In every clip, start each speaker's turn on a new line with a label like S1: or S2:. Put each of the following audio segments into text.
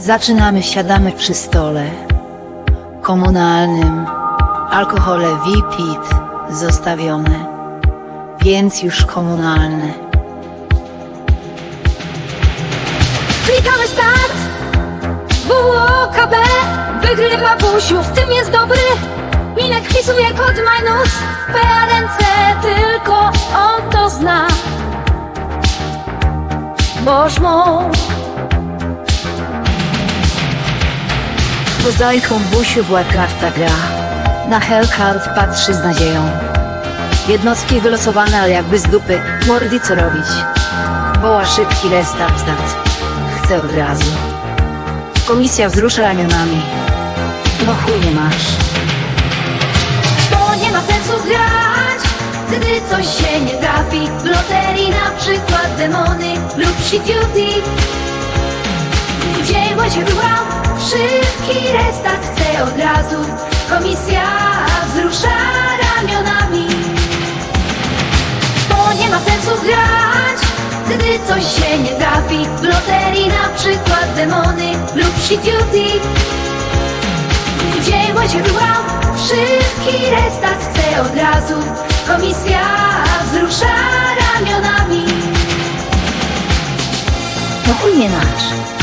S1: Zaczynamy, siadamy przy stole. Komunalnym, alkohole VPIT zostawione, więc już komunalne.
S2: Klikamy start! WOKB Wygrywa Busiu, w tym jest dobry. Minek wpisuje kod minus. PRNC Tylko on to zna. Bożmą
S1: Mozaiką Busiu była karta gra. Na Hellcard patrzy z nadzieją. Jednostki wylosowane, ale jakby z dupy. Mordy co robić? Woła szybki restart. start. Chce od razu. Komisja wzrusza ramionami. No chuj nie masz.
S2: Bo nie ma sensu grać Gdy coś się nie trafi W loterii na przykład demony Lub shit duty Gdzie łazie wybrał Szybki restart chce od razu. Komisja wzrusza ramionami. Bo nie ma sensu grać Gdy coś się nie trafi. W loterii na przykład demony Lub shit duty. Gdzie łazie wybrał Szybki restart chce od razu. Komisja wzrusza ramionami.
S1: Chuj nie masz.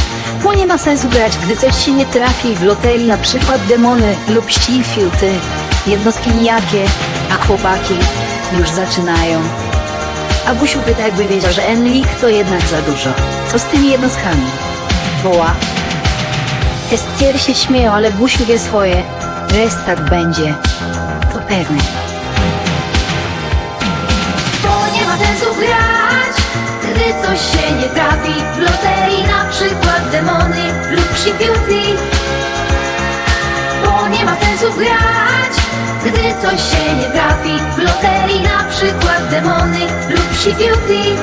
S1: Bo nie ma sensu grać, gdy coś ci nie trafi w loterii, na przykład demony lub ścifiuty. Jednostki nijakie, a chłopaki już zaczynają. A Busiu pyta, jakby wiedział, że Enlik to jednak za dużo. Co z tymi jednostkami? Woła. Estier się śmieją, ale Busiu wie swoje. Restart będzie. To pewne.
S2: Bo nie ma sensu grać Gdy coś się nie trafi W loterii na lub shifiuty Bo nie ma sensu grać. Gdy coś się nie trafi W loterii na przykład demony lub shifiuty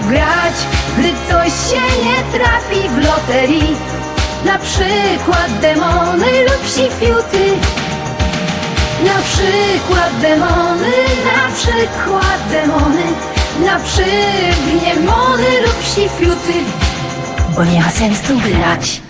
S2: grać, gdy coś się nie trafi w loterii. Na przykład demony lub psifiuty Na przykład demony, na przykład demony. Na przykład demony lub psifiuty
S1: Bo nie ma sensu grać.